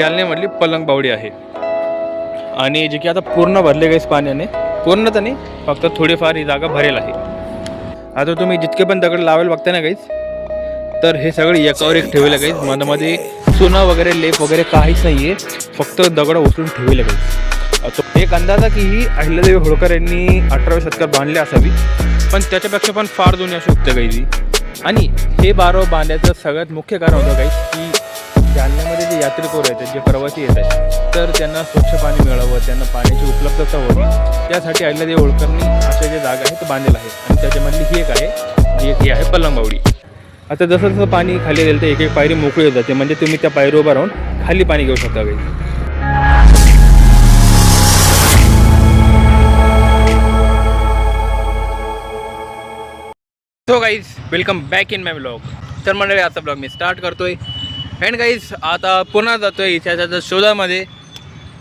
जालन्यामधली पलंग बावडी आहे. आणि जे की आता पूर्ण भरले गाईस पाण्याने. पूर्ण तर नाही फक्त थोडीफार ही जागा भरेल आहे. आता तुम्ही जितके पण दगड लावायला बघता ना गाईस तर हे सगळे एकावर एक ठेवले गाईस मनामध्ये चुना वगैरे लेप वगैरे काहीच नाही आहे फक्त दगड उचलून ठेवले गाईस आता एक अंदाजा की ही अहिल्यादेवी होळकर यांनी अठराव्या शतकात बांधली असावी. पण त्याच्यापेक्षा पण फार जुनी असू शकते गाईज ही. आणि हे बारव बांधायचं सगळ्यात मुख्य कारण होतं गाईस की यात्रेकरू आहेत जे प्रवासी येत आहेत. तर त्यांना स्वच्छ पाणी मिळावं त्यांना पाण्याची उपलब्धता व्हावी. त्यासाठी अहिल्यादेवी होळकरनी अशा जे जागा आहे ते बांधलेलं आहे आणि त्याच्यामधली ही एक आहे जी एक ही आहे पलंगबावडी. आता जसं जसं पाणी खाली गेलं तर एक एक पायरी मोकळी होत जाते म्हणजे तुम्ही त्या पायरी उभं राहून खाली पाणी घेऊ शकता guys so guys welcome back in my blog तर मंडळी आता ब्लॉग मी स्टार्ट करतोय. अँड गाईज आता पुन्हा जातो आहे इतिहासाच्या शोधामध्ये.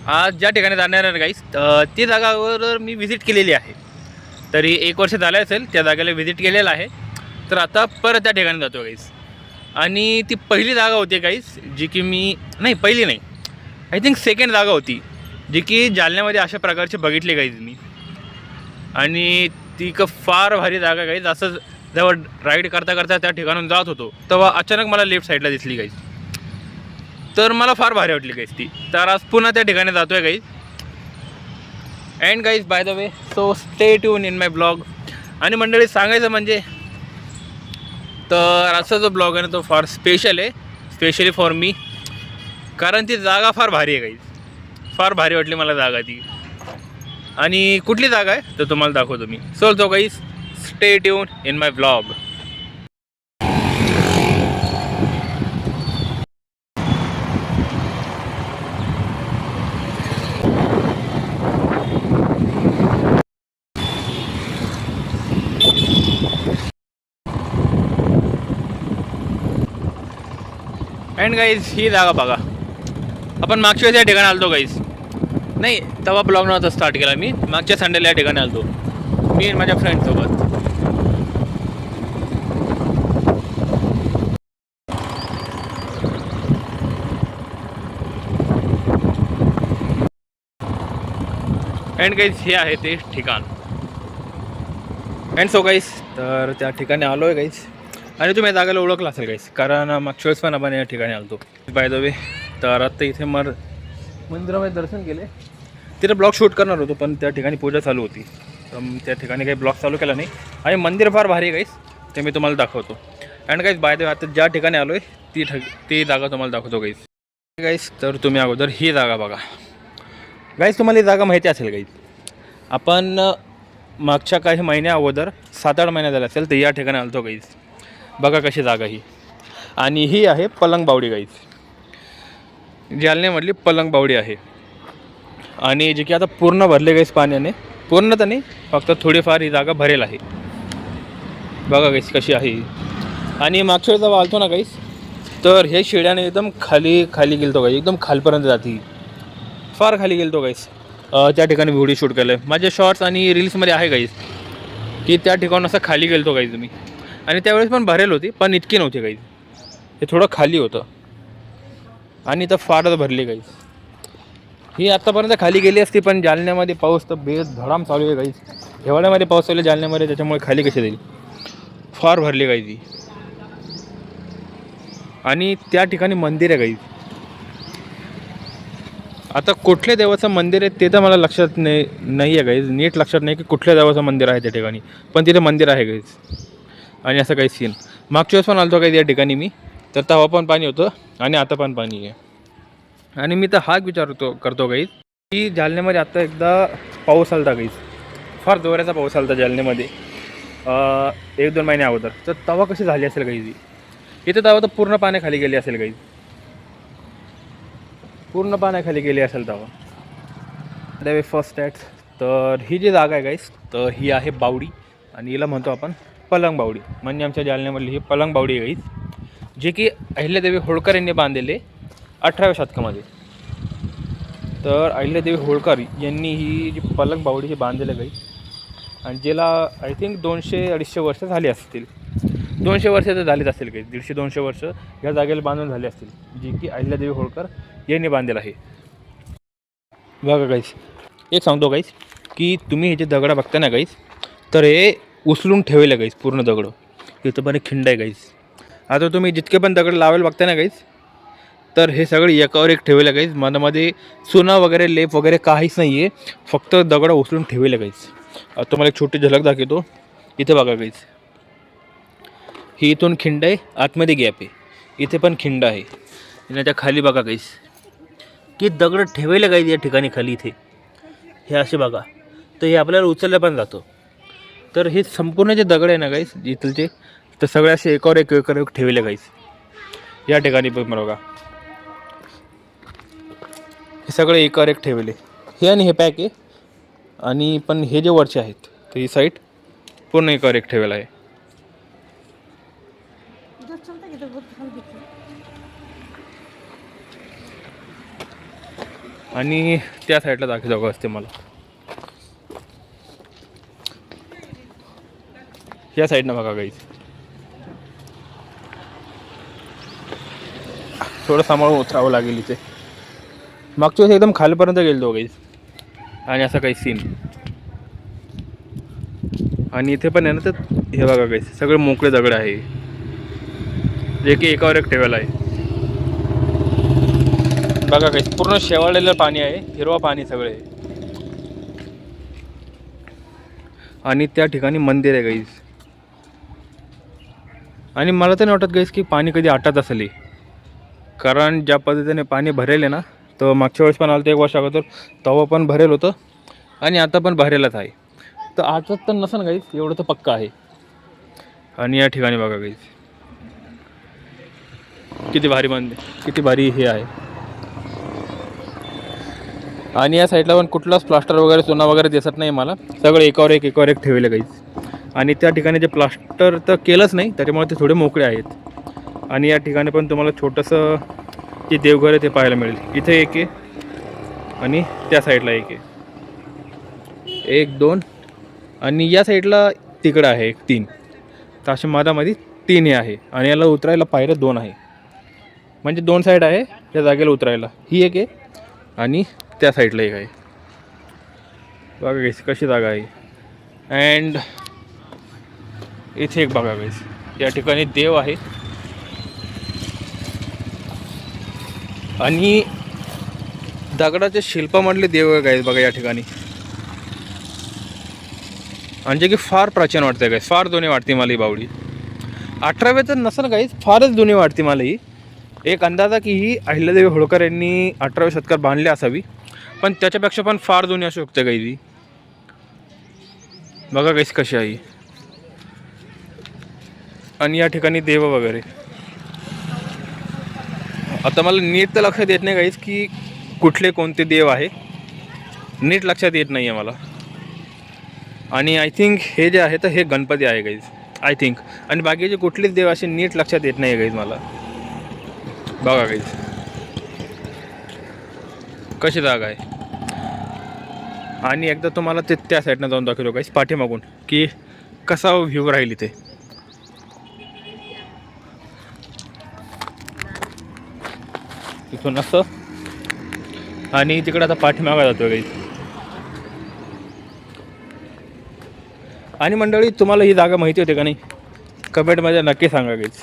आज ज्या ठिकाणी जाणार आहे गाईज ती जागावर मी व्हिजिट केलेली आहे तरी एक वर्ष झालं असेल त्या जागेला व्हिजिट केलेलं आहे. तर आता परत त्या ठिकाणी जातो गाईज आणि ती पहिली जागा होती गाईज जी की मी नाही पहिली नाही. आय थिंक सेकंड जागा होती जी की जालन्यामध्ये अशा प्रकारची बघितली गाईज मी. आणि ती क फार भारी जागा गाईज असं जेव्हा राईड करता करता त्या ठिकाणून जात होतो. तेव्हा अचानक मला लेफ्ट साईडला दिसली गाईज तर मला फार भारी वाटली गाईज ती. तर आज पुन्हा त्या ठिकाणी जातो आहे guys and guys by the way so stay tune in my blog आणि मंडळी सांगायचं म्हणजे तर असा जो ब्लॉग आहे ना तो फार स्पेशल आहे. स्पेशली फॉर मी कारण ती जागा फार भारी आहे गाईज फार भारी वाटली मला जागा ती. आणि कुठली जागा आहे? तर तुम्हाला दाखवतो मी. सो तो guys stay tune in my blog and guys ही जागा बघा. आपण मागच्या वेळेस या ठिकाणी आलतो गाईज नाही तेव्हा ब्लॉग नव्हता स्टार्ट केला मी. मागच्या संडेला या ठिकाणी आलतो. मी आणि माझ्या फ्रेंडसोबत अँड गाईज हे आहे ते ठिकाण. अँड सो गाईज तर त्या ठिकाणी आलो आहे गाईज आणि तुम्ही जागेला ओळखलं असेल गाईज कारण मागच्या वेळेस पण आपण या ठिकाणी आलतो. बाय द वे तर आता इथे मर मंदिरामध्ये दर्शन केले. तिथे ब्लॉग शूट करणार होतो पण त्या ठिकाणी पूजा चालू होती. तर त्या ठिकाणी काही ब्लॉग चालू केला नाही. आणि मंदिर फार भारी आहे गाईस ते मी तुम्हाला दाखवतो. And guys by the way आता ज्या ठिकाणी आलो आहे ती ठग ती जागा तुम्हाला दाखवतो गाईस गाईस तर तुम्ही अगोदर ही जागा बघा. गाईस तुम्हाला ही जागा माहिती असेल गाईस आपण मागच्या काही महिन्या अगोदर सात आठ महिन्या झाल्या असेल तर या ठिकाणी आलतो गाईस बघा कशी जागा ही. आणि ही आहे पलंग बावडी गाईस जालन्यामधली पलंग बावडी आहे. आणि जे की आता पूर्ण भरले गाईस पाण्याने. पूर्ण तर नाही फक्त थोडीफार ही जागा भरेल आहे. बघा गाईस कशी आहे आणि मागच्या वेळेस जेव्हा आलतो ना गाईस तर हे शेड्याने एकदम खाली खाली गेलतो गाईस एकदम खालपर्यंत जाते ही. फार खाली गेलतो गाईस त्या ठिकाणी व्हिडिओ शूट केलं आहे माझे शॉर्ट्स आणि रील्समध्ये आहे गाईस की त्या ठिकाणून असं खाली गेलतो गाईज तुम्ही आणि त्यावेळेस पण भरेल होती पण इतकी नव्हती गाईज हे थोडं खाली होतं. आणि तर फारच भरली गाईज ही आत्तापर्यंत खाली गेली असती पण जालन्यामध्ये पाऊस तर बेस धडाम चालू आहे गाईज हिवाळ्यामध्ये पाऊस चालू आहे जालन्यामध्ये त्याच्यामुळे खाली कशी जाईल? फार भरली गाईज ही. आणि त्या ठिकाणी मंदिर आहे गाईज आता कुठल्या देवाचं मंदिर आहे ते तर मला लक्षात नाही नाही आहे गाईज नीट लक्षात नाही की कुठल्या देवाचं मंदिर आहे त्या ठिकाणी. पण तिथे मंदिर आहे गाईज आणि असं काही सीन मागच्या वेळेस पण आलतो काही या ठिकाणी मी. तर तेव्हा पण पाणी होतं आणि आता पण पाणी आहे. आणि मी तर हाच विचारतो करतो काही. की जालन्यामध्ये आत्ता एकदा पाऊस आलता गाईज फार जोराचा पाऊस आलता जालन्यामध्ये. जालनेमध्ये एक दोन महिने अगोदर. तर तवा कशी झाली असेल काही? इथे तवा तर पूर्ण पाण्याखाली गेली असेल काही. पूर्ण पाण्याखाली गेली असेल तवा. वे फर्स्ट ॲट तर ही जी जागा आहे गाईस तर ही आहे बावडी. आणि हिला म्हणतो आपण पलंग बावडी. म्हणजे आमच्या जालन्यामधली ही पलंग बावडी आहे गाईस जे की अहिल्यादेवी होळकर यांनी बांधलेले अठराव्या शतकामध्ये. तर अहिल्यादेवी होळकर यांनी ही जी पलंग बावडी ही बांधलेलं गाई आणि ज्याला आय थिंक दोनशे अडीचशे वर्ष झाली असतील. दोनशे वर्ष तर झालीच असतील काही दीडशे दोनशे वर्ष या जागेला बांधून झाले असतील जी की अहिल्यादेवी होळकर यांनी बांधलेलं आहे. बघा गाईस एक सांगतो गाईस की तुम्ही हे जे दगडं बघता ना गाईस तर हे उचलून ठेवले गाईस पूर्ण दगडं. इथं पण एक खिंड आहे गाईस आता तुम्ही जितके पण दगड लावायला बघताय ना गाईस तर हे सगळे एकावर एक ठेवले गाईस मनामध्ये चुना वगैरे लेप वगैरे काहीच नाही आहे फक्त दगडं उचलून ठेवले गाईस आता तुम्हाला एक छोटी झलक दाखवतो. इथे बघा गाईस ही इथून खिंड आहे आतमध्ये गॅप आहे. इथे पण खिंड आहे. आणि खाली बघा गाईस की दगड ठेवायला गाईस या ठिकाणी खाली इथे. हे असे बघा. तर हे आपल्याला उचललं पण जातो. तर हे संपूर्ण जे दगड आहे ना गाईस इथलचे तर सगळे असे एकावर एक एकावर एक ठेवले गाईस या ठिकाणी पण बघा. हे सगळे एकावर एक ठेवले. हे आणि हे पॅक आहे. आणि पण हे जे वरचे आहेत तर ही साईड पूर्ण एकावर एक ठेवलेला आहे. आणि त्या साईडला दाखवतो असते मला या साईडनं बघा गाईज थोडं सांभाळून उतरावं लागेल इथे. मागच्या वेळेस एकदम खालीपर्यंत गेलो गाईज आणि असं काही सीन आणि इथे पण आहे ना तर हे बघा गाईज सगळे मोकळे दगड आहे. जे की एकावर एक ठेवायला आहे. बघा काही पूर्ण शेवाळलेलं पाणी आहे हिरवा पाणी सगळे. आणि त्या ठिकाणी मंदिर आहे गाईज आणि मला तर नाही वाटत गाईस की पाणी कधी आटत असेल कारण ज्या पद्धतीने पाणी भरेल आहे ना तर मागच्या वेळेस पण आलं होतं एक वर्ष अगोदर तेव्हा पण भरेल होतं आणि आता पण भरेलच आहे. तर आटत तर नसेल गाईस एवढं तर पक्का आहे. आणि या ठिकाणी बघा गाईज किती भारी मंदिर किती भारी हे आहे. आणि या साईडला पण कुठलाच प्लास्टर वगैरे सोना वगैरे दिसत नाही मला. सगळं एकावर एक एकावर एक ठेवले काहीच आणि त्या ठिकाणी जे प्लास्टर तर केलंच नाही त्याच्यामुळे ते थोडे मोकळे आहेत. आणि या ठिकाणी पण तुम्हाला छोटंसं जे देवघर आहे ते पाहायला मिळेल. इथे एक आहे आणि त्या साईडला एक आहे. एक दोन आणि या साईडला तिकडं आहे एक तीन. तर अशा मधामध्ये तीन हे आहे आणि याला उतरायला पायऱ्या दोन आहे. म्हणजे दोन साईड आहे त्या जागेला उतरायला. ही एक आहे आणि त्या साईडला एक आहे. बघा कशी जागा आहे. अँड इथे एक बघा गाईस या ठिकाणी देव आहे. आणि दगडाच्या शिल्पामधले देव आहे गाईस बघा या ठिकाणी. म्हणजे की फार प्राचीन वाटते गाईस फार जुनी वाटते मला ही बावडी. अठराव्या तर नसेल गाईस फारच जुनी वाटते मला ही. एक अंदाजा की ही अहिल्यादेवी होळकर यांनी अठराव्या शतकात बांधली असावी. पण त्याच्यापेक्षा पण फार जुनी असू शकते काही बघा काहीच कशी आहे आणि या ठिकाणी देव वगैरे. आता मला नीट तर लक्षात येत नाही काहीच की कुठले कोणते देव आहे. नीट लक्षात येत नाही आहे मला. आणि आय थिंक हे जे आहे तर हे गणपती आहे गाईज आय थिंक आणि बाकीचे कुठलेच देव असे नीट लक्षात येत नाही गाईज मला. बघा गाईज कशी जागा आहे. आणि एकदा तुम्हाला ते त्या साईडनं जाऊन दाखवतो गाईज पाठीमागून की कसा व्ह्यू राहील इथे. इथून असं. आणि तिकडे आता पाठीमागा जातो काही आणि मंडळी तुम्हाला ही जागा माहिती होते का नाही? कमेंटमध्ये नक्की सांगा गाईज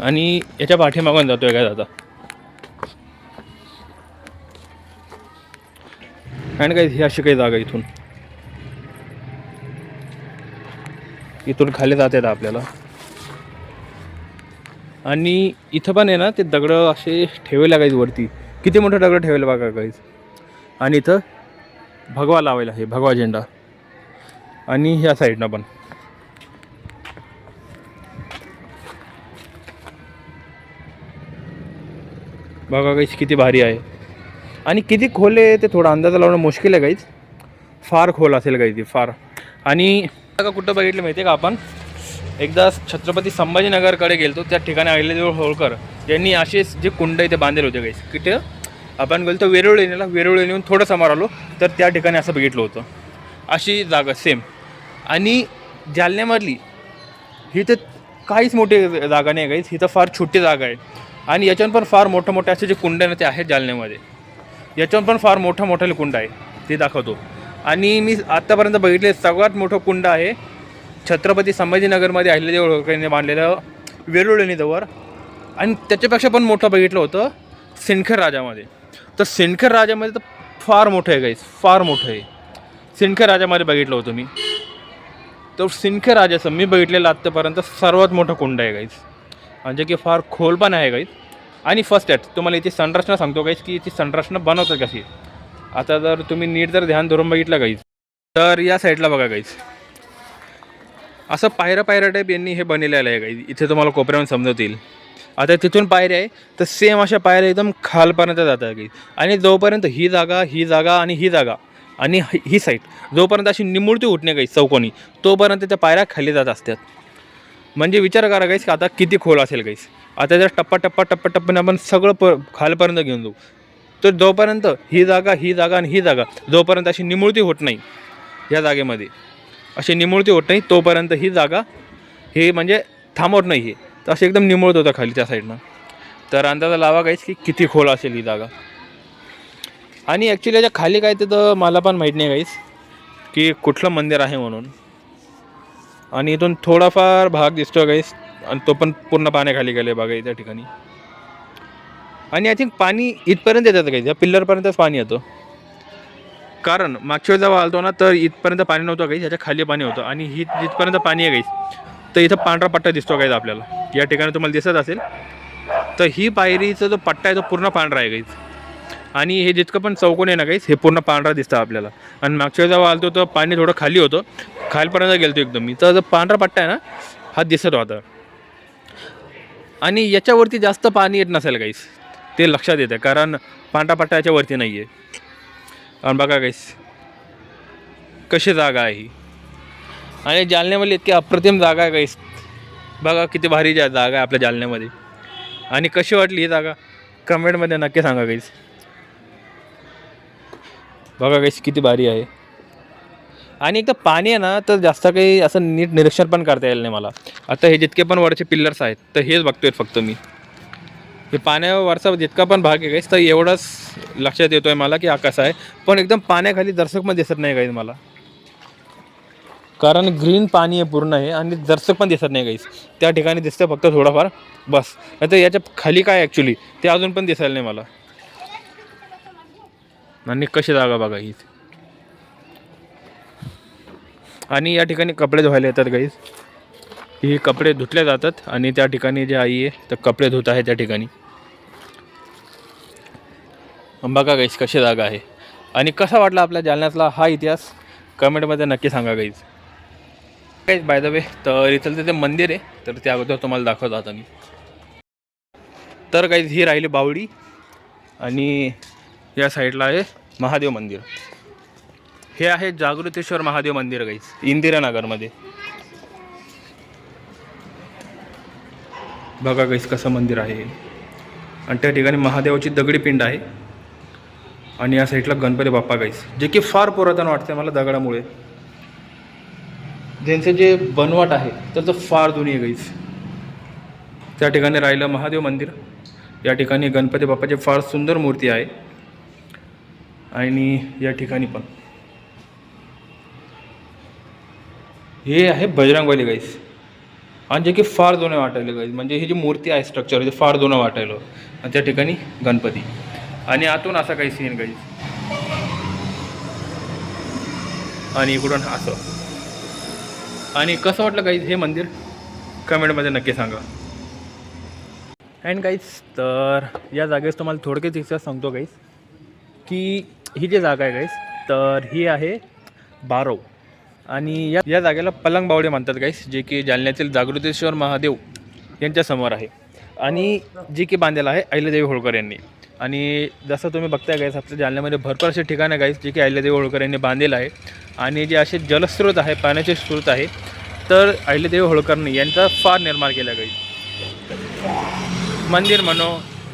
आणि याच्या पाठीमागून जातोय काय दादा आणि काही ही अशी काही जागा इथून. इथून खाली जात येतं आपल्याला. आणि इथं पण आहे ना ते दगडं असे ठेवायला काहीच वरती. किती मोठं दगडं ठेवायला बघा काहीच आणि इथं भगवा लावायला आहे भगवा झेंडा. आणि ह्या साईडनं पण. बघा काहीच किती भारी आहे. आणि किती खोल आहे ते थोडा अंदाजा लावणं मुश्किल आहे काहीच फार खोल असेल काही ती फार. आणि का कुठं बघितलं माहिती आहे का आपण? एकदा छत्रपती संभाजीनगरकडे गेलतो त्या ठिकाणी अहिल्यादेवी होळकर यांनी असेच जे कुंड इथे बांधले होते काहीच किती आपण गेलो तर वेरुळ लेणीला वेरुळ लेणीहून थोडं समोर आलो तर त्या ठिकाणी असं बघितलं होतं. अशी जागा सेम आणि जालन्यामधली ही तर काहीच मोठी जागा नाही काहीच ही तर फार छोटी जागा आहे. आणि याच्यावर पण फार मोठं मोठे असे जे कुंड आहे ना ते आहेत जालन्यामध्ये. याच्यावर पण फार मोठं मोठं कुंड आहे ते दाखवतो. आणि मी आत्तापर्यंत बघितले सगळ्यात मोठं कुंड आहे. छत्रपती संभाजीनगरमध्ये अहिल्यादेव होळकरांनी बांधलेलं वेरूळ लेणीजवळ आणि त्याच्यापेक्षा पण मोठं बघितलं होतं सिंदखेड राजामध्ये. तर सिंदखेड राजामध्ये तर फार मोठं आहे गाईस फार मोठं आहे. सिंदखेड राजामध्ये बघितलं होतं मी. तर सिंदखेड राजाचं मी बघितलेलं आत्तापर्यंत सर्वात मोठं कुंड आहे गाईस म्हणजे की फार खोल पण आहे गाईस आणि फर्स्ट ॲट तुम्हाला याची संरचना सांगतो गाईस की याची संरचना बनवतात कशी? आता जर तुम्ही नीट जर ध्यान धरून बघितलं काहीच तर या साईडला बघा काहीच असं पायऱ्या पायऱ्या टाईप यांनी हे बनलेलं आहे काही इथे तुम्हाला कोपऱ्यावर समजत येईल आता तिथून पायऱ्या आहे तर सेम अशा पायऱ्या एकदम खालपर्यंत जातात काही आणि जोपर्यंत ही जागा ही जागा आणि ही जागा आणि ही- साईड जोपर्यंत अशी निमुळती उठणे काही चौकोनी तोपर्यंत त्या पायऱ्या खाली जात असतात. म्हणजे विचार करा गाईस की आता किती खोल असेल गाईस आता जर टप्पा टप्पा टप्पा टप्प्याने आपण सगळं प खालपर्यंत घेऊन जाऊ. तर जोपर्यंत ही जागा ही जागा आणि ही जागा जोपर्यंत अशी निमुळती होत नाही या जागेमध्ये अशी निमुळती होत नाही तोपर्यंत ही जागा हे म्हणजे थांबवत नाही हे. तर असे एकदम निमुळत होतं खाली त्या साईडनं तर अंदाजा लावा काहीच की किती खोल असेल ही जागा. आणि ॲक्च्युली याच्या खाली काय तिथं तर मला पण माहीत नाही गाईस की कुठलं मंदिर आहे म्हणून. आणि इथून थोडाफार भाग दिसतो गाईस आणि तो पण पूर्ण पाण्याखाली गेले बघा त्या ठिकाणी. आणि आय थिंक पाणी इथपर्यंत येतात काही त्या पिल्लरपर्यंतच पाणी येतं. कारण मागच्या वेळेस जेव्हा आलतो ना तर इथपर्यंत पाणी नव्हतं काही ह्याच्या खाली पाणी होतं. आणि ही जिथपर्यंत पाणी आहे गाईस तर इथं पांढरा पट्टा दिसतो काही आपल्याला. या ठिकाणी तुम्हाला दिसत असेल. तर ही पायरीचा जो पट्टा आहे तो पूर्ण पांढरा आहे काहीच आणि हे जितकं पण चौकोन आहे ना गाईस हे पूर्ण पांढरा दिसतं आपल्याला. आणि मागच्या जेव्हा आलतो तर पाणी थोडं खाली होतं. खालपर्यंत गेलतो एकदम मी. तर जो पांढरा पट्टा आहे ना हा दिसत होता. आणि याच्यावरती जास्त पाणी येत नसेल काहीच ते लक्षात येतं कारण पांढरा वरती याच्यावरती नाही आहे कारण बघा काहीस कशी जागा आहे ही. आणि जालन्यामध्ये इतकी अप्रतिम जागा आहे काहीस बघा किती भारी जा जागा आहे आपल्या जालन्यामध्ये. आणि कशी वाटली ही जागा? कमेंटमध्ये नक्की सांगा गाईस बघा गाईस किती भारी आहे. आणि एक तर पाणी आहे ना तर जास्त काही असं नीट निरीक्षण पण करता येईल नाही मला. आता हे जितके पण वरचे पिल्लर्स आहेत तर हेच बघतोय फक्त मी. हे पाण्यावरचा जितका पण भाग आहे गाईस तर एवढंच लक्षात येतो आहे मला की आकाश आहे. पण एकदम पाण्याखाली दर्शक पण दिसत नाही गाईस मला. कारण ग्रीन पाणी आहे पूर्ण आहे आणि दर्शक पण दिसत नाही गाईस त्या ठिकाणी दिसतं फक्त थोडंफार बस. नाही तर याच्या खाली काय ॲक्च्युली ते अजून पण दिसायला नाही मला. आणि कशी जागा बघा हीच. आणि या ठिकाणी कपडे धुवायला येतात गाईस ही कपडे धुतले जातात आणि त्या ठिकाणी जे आई आहे तर कपडे धुत आहे त्या ठिकाणी. बघा गाईस कशी जागा आहे. आणि कसा वाटला आपल्या जालन्यातला हा इतिहास? कमेंटमध्ये नक्की सांगा गाईज काहीच बाय द वे तर इथलं ते मंदिर आहे तर त्या अगोदर तुम्हाला दाखवत आता मी. तर काहीच ही राहिली बावडी आणि या साईडला आहे महादेव मंदिर. हे आहे जागृतेश्वर महादेव मंदिर गाईस इंदिरानगरमध्ये. बघा गैस कसं मंदिर आहे. आणि त्या ठिकाणी महादेवाची दगडी पिंड आहे. आणि या साईडला गणपती बाप्पा गाईस जे की फार पुरातन वाटते मला दगडामुळे. ज्यांचं जे बनवाट आहे तर तो फार जुनी आहे गाईस त्या ठिकाणी राहिलं महादेव मंदिर. या ठिकाणी गणपती बाप्पाची फार सुंदर मूर्ती आहे. आणि या ठिकाणी पण. हे आहे बजरंगबली गाईस आणि जे की फार जुनं वाटायला गाईज म्हणजे ही जी मूर्ती आहे स्ट्रक्चर ते फार जुनं वाटायलं. आणि त्या ठिकाणी गणपती. आणि आतून असा काही सीन गाईज आणि इकडून असं. आणि कसं वाटलं गाईज हे मंदिर? कमेंटमध्ये नक्की सांगा. अँड गाईज तर या जागेस तुम्हाला थोडक्यात इतिहास सांगतो गाईज की ही जी जागा आहे गाईज तर ही आहे बारव. आणि या या जागेला पलंग बावडे म्हणतात गाईस जे की जालन्यातील जागृतेश्वर महादेव यांच्या समोर आहे. आणि जे की बांधलेलं आहे अहिल्यादेवी होळकर यांनी. आणि जसं तुम्ही बघताय गाईस आपल्या जालन्यामध्ये भरपूर असे ठिकाणं आहे गाईस जे की अहिल्यादेवी होळकर यांनी बांधलेलं आहे. आणि जे असे जलस्रोत आहे पाण्याचे स्रोत आहे तर अहिल्यादेवी होळकरनी यांचा फार निर्माण केला गाईस मंदिर म्हणो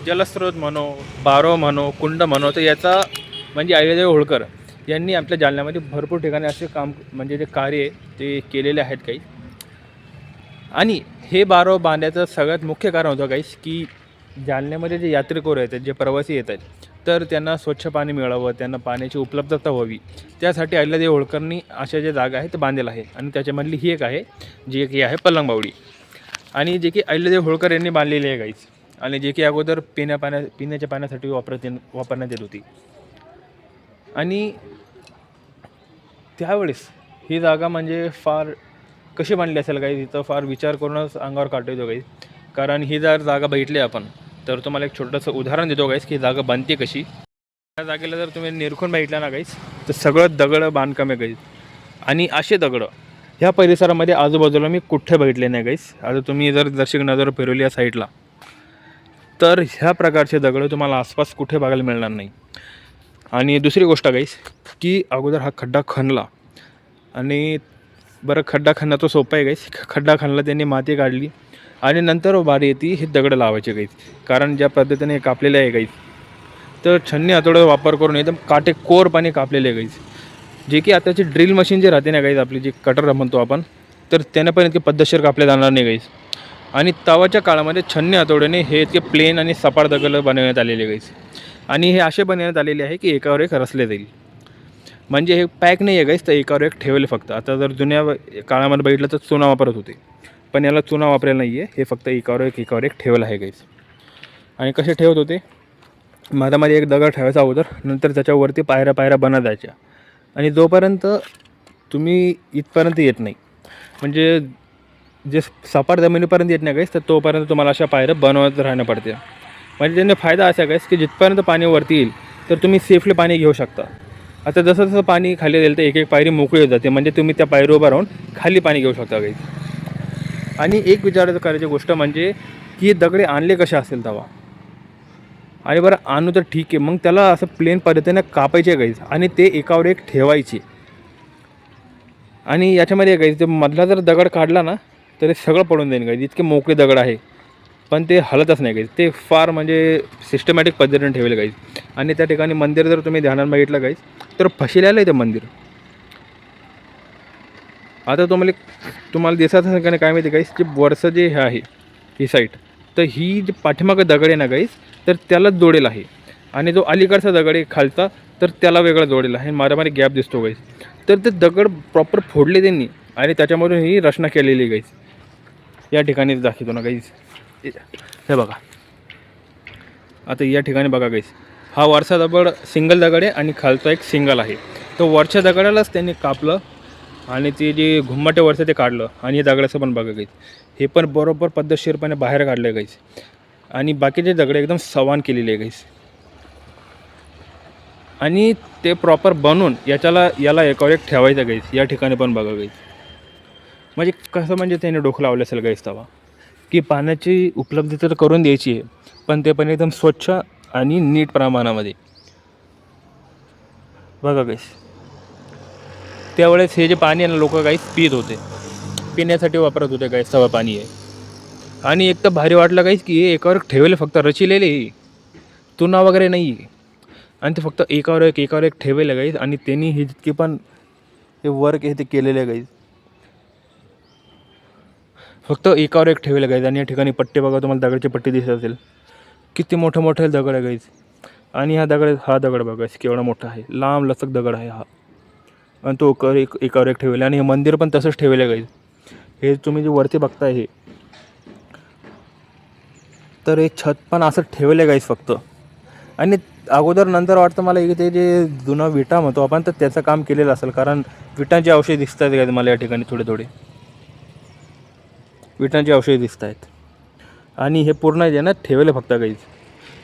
जलस्रोत म्हणो बारो म्हणो कुंड म्हणो तर याचा म्हणजे अहिल्यादेवी होळकर यांनी आपल्या जालन्यामध्ये भरपूर ठिकाणी असे काम म्हणजे जे कार्य आहे ते केलेले आहेत काही. आणि हे बारव बांधायचं सगळ्यात मुख्य कारण होतं काहीच की जालन्यामध्ये जे यात्रेकरू आहेत जे प्रवासी येत आहेत तर त्यांना स्वच्छ पाणी मिळावं त्यांना पाण्याची उपलब्धता व्हावी. त्यासाठी अहिल्यादेवी होळकरनी अशा ज्या जागा आहेत ते बांधलेलं आहे. आणि त्याच्यामधली ही एक आहे जी की आहे पलंगबावडी. आणि जे की अहिल्यादेवी होळकर यांनी बांधलेली आहे गाईस आणि जे की अगोदर पिण्या पाण्या पिण्याच्या पाण्यासाठी वापरत वापरण्यात येत होती. आणि त्यावेळेस ही जागा म्हणजे फार कशी बांधली असेल काही तिथं फार विचार करूनच अंगावर काटू येतो काही. कारण ही जर जागा बघितली आपण तर तुम्हाला एक छोटंसं उदाहरण देतो गाईस की ही जागा बांधते कशी. या जागेला जर तुम्ही निरखून बघितलं ना गाईस तर सगळं दगडं बांधकाम आहे गाईस आणि असे दगडं ह्या परिसरामध्ये आजूबाजूला मी कुठे बघितले नाही गाईस आता तुम्ही जर दर्शक नजर फिरवली या साईडला तर ह्या प्रकारचे दगडं तुम्हाला आसपास कुठे बघायला मिळणार नाही. आणि दुसरी गोष्ट गाईस की अगोदर हा खड्डा खणला. आणि बरं खड्डा खणणं तो सोपं आहे गाईस खड्डा खणला त्यांनी माती काढली. आणि नंतर बारी येते हे दगड लावायचे गाईस कारण ज्या पद्धतीने हे कापलेले आहे गाईस तर छन्नी हातोड्याचा वापर करून एकदम काटेकोरपणे कापलेले आहे गाईस जे की आताची ड्रिल मशीन जे राहते ना गाईस आपली जी कटर म्हणतो आपण तर त्यानं पण इतके पद्धतशीर कापले जाणार नाही गाईस आणि तवाच्या काळामध्ये छन्नी हातोड्याने हे इतके प्लेन आणि सपाट दगड बनवण्यात आलेले गाईस आणि हे असे बनवण्यात आलेले आहे की एकावर एक रचले जाईल. म्हणजे हे पॅक नाही आहे गाईस तर एकावर एक ठेवले फक्त. आता जर जुन्या काळामध्ये बघितलं तर चुना वापरत होते. पण याला चुना वापरायला नाही आहे हे फक्त एकावर एक एकावर एक ठेवलं आहे गाईस आणि कसे ठेवत होते? माझ्यामध्ये एक दगड ठेवायचा अगोदर नंतर त्याच्यावरती पायऱ्या पायऱ्या बना जायच्या आणि जोपर्यंत तुम्ही इथपर्यंत येत नाही म्हणजे जे सपाट जमिनीपर्यंत येत नाही गाईस तर तोपर्यंत तुम्हाला अशा पायऱ्या बनवत राहणं पडते. म्हणजे त्यांना फायदा असा काय की जिथपर्यंत पाणी वरती येईल तर तुम्ही सेफली पाणी घेऊ शकता. आता जसं जसं पाणी खाली येईल तर एक एक पायरी मोकळी होत जाते. म्हणजे तुम्ही त्या पायरी उभा राहून खाली पाणी घेऊ शकता काही आणि एक विचारायचं करायची गोष्ट म्हणजे की हे दगडे आणले कसे असेल तेव्हा? आणि बरं आणू तर ठीक आहे. मग त्याला असं प्लेन पद्धतीने कापायचे गाईज आणि ते एकावर एक ठेवायचे. आणि याच्यामध्ये गाईज ते मधला जर दगड काढला ना तर हे सगळं पडून जाईल गाईज इतके मोकळे दगड आहे. पण ते हलतच नाही गाईज ते फार म्हणजे सिस्टमॅटिक पद्धतीने ठेवले गाईज आणि त्या ठिकाणी मंदिर जर तुम्ही ध्यानात बघितलं गाईज तर फशिलेलं आहे ते मंदिर. आता तुम्हाला तुम्हाला दिसत असेल का काय माहिती काहीच जे वरचं जे हे आहे ही साईट तर ही जी पाठीमागं दगड आहे ना गाईस तर त्यालाच जोडेल आहे. आणि जो अलीकडचा दगड आहे खालचा तर त्याला वेगळा जोडेल आहे. मारामारी गॅप दिसतो गाईस तर ते दगड प्रॉपर फोडले त्यांनी. आणि त्याच्यामधून ही रचना केलेली गाईस या ठिकाणी दाखवतो ना काहीच हे बघा. आता या ठिकाणी बघा गाईस हा वरचा दगड सिंगल दगड आहे आणि खालचा एक सिंगल आहे. तो वरच्या दगडालाच त्यांनी कापलं आणि ते जे घुम्माटे वरचं ते काढलं आणि हे दगडाचं पण बघा गाईस हे पण बरोबर पद्धतशीरपणे बाहेर काढलं गाईस आणि बाकीचे दगड एकदम सवान केलेले आहे गाईस आणि ते प्रॉपर बनवून याच्याला याला एकावर एक ठेवायचं गाईस या ठिकाणी पण बघा गाईस म्हणजे कसं म्हणजे त्याने डोकं लावलं असेल गाईस तवा की पाण्याची उपलब्धता तर करून द्यायची आहे पण ते पण एकदम स्वच्छ आणि नीट प्रमाणामध्ये. बघा गाईस त्यावेळेस हे जे पाणी आहे ना लोक गाईस पित होते. पिण्यासाठी वापरत होते गाईस सगळं पाणी आहे आणि एक तर भारी वाटलं गाईस की हे एकावर एक ठेवले फक्त रचिलेले तुना वगैरे नाही आहे आणि ते फक्त एकावर एक एकावर एक ठेवले गाईस आणि त्यांनी हे जितके पण हे वर्क हे ते केलेले आहे गाईस फक्त एकावर एक ठेवले गाईज आणि या ठिकाणी पट्टे बघा तुम्हाला दगडची पट्टी दिसत असेल. किती मोठं मोठं दगड आहे गाईज आणि हा दगड हा दगड बघा केवढा मोठा आहे. लांब लचक दगड आहे हा. आणि तो कर एक एकावर एक ठेवले आणि हे मंदिर पण तसंच ठेवलं गाईज हे तुम्ही जे वरती बघताय हे. तर हे छत पण असं ठेवलं गाईज फक्त. आणि अगोदर नंतर वाटतं मला की ते जे जुना विटा म्हणतो आपण तर त्याचं काम केलेलं असेल. कारण विटांचे अवशेष दिसत आहेत गाईज मला या ठिकाणी थोडे थोडे. विटांची औषधे दिसत आहेत आणि हे पूर्ण जे ना ठेवले फक्त गाईज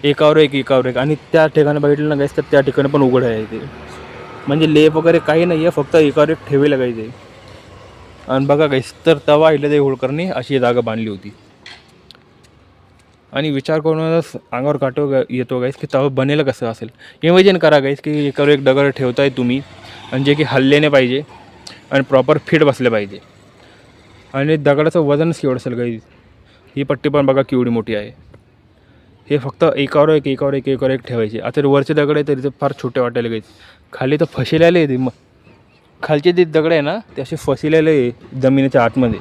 एकावर एक एकावर एक. आणि त्या ठिकाणी बघितलं ना गाईज तर त्या ठिकाणी पण उघड आहे ते. म्हणजे लेप वगैरे काही नाही आहे फक्त एकावर एक ठेवलं गाईज आहे आणि बघा गाईस तर तवा अहिल्यादेवी होळकरने अशी जागा बांधली होती. आणि विचार करूनच अंगावर काटो ग- येतो गाईस की तवा बनेल कसं असेल. इमेजिन करा गाईस की एकावर एक दगड ठेवताय तुम्ही आणि जे की हल्ल्याने पाहिजे आणि प्रॉपर फिट बसले पाहिजे. आणि दगडाचं वजनच केवढं असेल गाईज ही पट्टी पण बघा केवढी मोठी आहे. हे फक्त एकावर एक एकावर एक एकावर एक ठेवायचे. आता वरचे दगड आहे तरी ते फार छोटे वाटायला गाईज खाली तर फसिलेले आहे ते मग खालचे जे दगड आहे ना ते असे फसिलेले आहे जमिनीच्या आतमध्ये.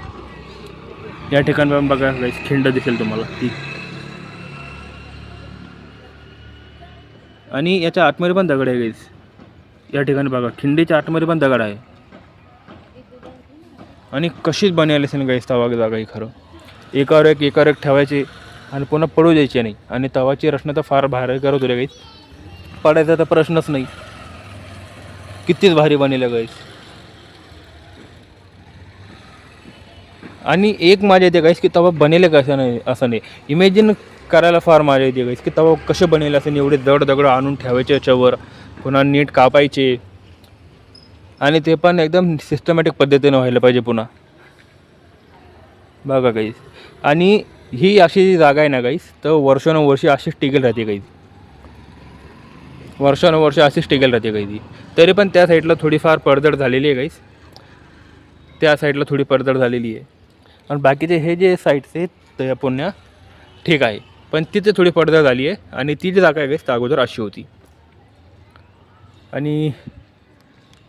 या ठिकाणी पण बघा गाईज खिंड दिसेल तुम्हाला. ती. आणि याच्या आतमध्ये पण दगड आहे गाईज या ठिकाणी बघा खिंडीच्या आतमध्ये पण दगड आहे. आणि कशीच बनवायला असेल गाईस तवा जागा ही खरं. एकावर एक एकावर एक ठेवायचे आणि पुन्हा पडू द्यायचे नाही आणि तवाची रचना तर फार भारी करत होते गाईस. पडायचा तर प्रश्नच नाही. कितीच भारी बनेल गैस आणि एक मजा येते गाईस की तवा बनेल असं नाही असं नाही. इमेजिन करायला फार मजा येते गाईस की तवा कसे बनेल असं एवढे दगड दगड आणून ठेवायचे याच्यावर. पुन्हा नीट कापायचे. आणि ते पण एकदम सिस्टमॅटिक पद्धतीने व्हायला पाहिजे पुन्हा. बघा गाईस आणि ही अशी जी जागा आहे ना गाईस तर वर्षानुवर्षी अशीच टिकेल राहते काही वर्षानुवर्ष अशीच टिकेल राहते काही ती तरी पण त्या साईडला थोडीफार पडझड झालेली आहे गाईस त्या साईडला थोडी पडझड झालेली आहे. आणि बाकीचे हे जे साईट्स आहेत त्या पुण्या ठीक आहे. पण तिथे थोडी पडझड झाली आहे आणि ती जी जागा आहे गाईस त्या अगोदर अशी होती. आणि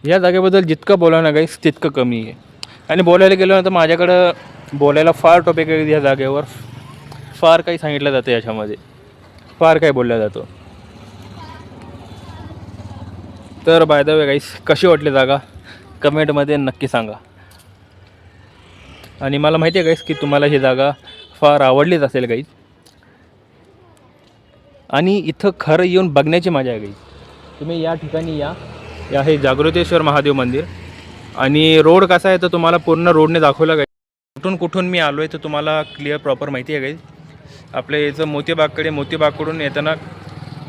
या जागेबद्दल जितकं बोला ना गाईस तितकं कमी आहे. आणि बोलायला गेलो ना तर माझ्याकडं बोलायला फार टॉपिक आहे या जागेवर. फार काही सांगितलं जातं याच्यामध्ये. फार काही बोलला जातं. तर बाय द वे गाईस कशी वाटली जागा? कमेंटमध्ये नक्की सांगा. आणि मला माहिती आहे गाईस की तुम्हाला ही जागा फार आवडलीच असेल गाईस आणि इथं खरं येऊन बघण्याची मजा आहे गाईस तुम्ही या ठिकाणी या. हे आहे जागृतेश्वर महादेव मंदिर. आणि रोड कसा आहे तर तुम्हाला पूर्ण रोडने दाखवला गाईस कुठून कुठून मी आलो आहे तर तुम्हाला क्लिअर प्रॉपर माहिती आहे गाईस आपल्या याचं मोतीबागकडे मोतीबागकडून येताना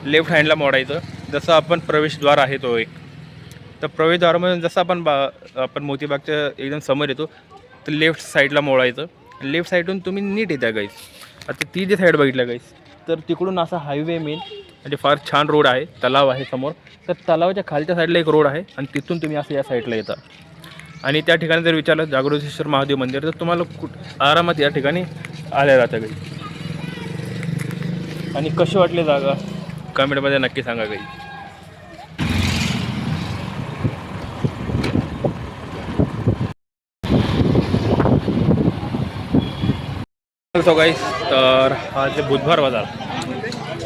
लेफ्ट हँडला मोडायचं. जसं आपण प्रवेशद्वार आहे तो एक. तर प्रवेशद्वारामधून जसं आपण बा आपण मोतीबागच्या एकदम समोर येतो तर लेफ्ट साईडला मोडायचं. लेफ्ट साईडून तुम्ही नीट येत्या गाईस आता ती जी साईड बघितलं गाईस तर तिकडून असा हायवे मेन म्हणजे फार छान रोड आहे तलाव आहे समोर. तर तलावाच्या खालच्या साईडला एक रोड आहे आणि तिथून तुम्ही असं या साईडला येता. आणि त्या ठिकाणी जर विचारलं जागृतेश्वर महादेव मंदिर तर तुम्हाला कुठ आरामात या ठिकाणी आल्या जातं काही आणि कशी वाटली जागा? कमेंटमध्ये नक्की सांगा काही सो गाईस तर हा जे बुधवार बाजार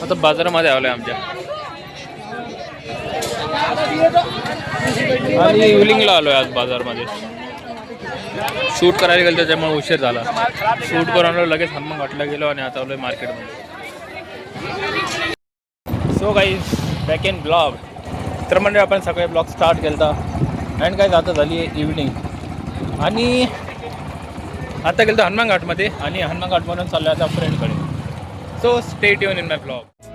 आता बाजारामध्ये आलो आहे आमच्या. आणि इव्हनिंगला आलो आहे आज बाजारमध्ये. शूट करायला गेलो त्याच्यामुळे उशीर झाला. शूट करून आलो लगेच हनुमान घाटला गेलो आणि आता आलो आहे मार्केटमध्ये. So guys back in blog तर म्हणजे आपण सकाळी ब्लॉग स्टार्ट केला होता अँड काय आता झाली आहे इव्हनिंग आणि आता गेलो हनुमान घाटमध्ये आणि हनुमान घाटमधून चाललो आता फ्रेंडकडे So stay tuned in my vlog.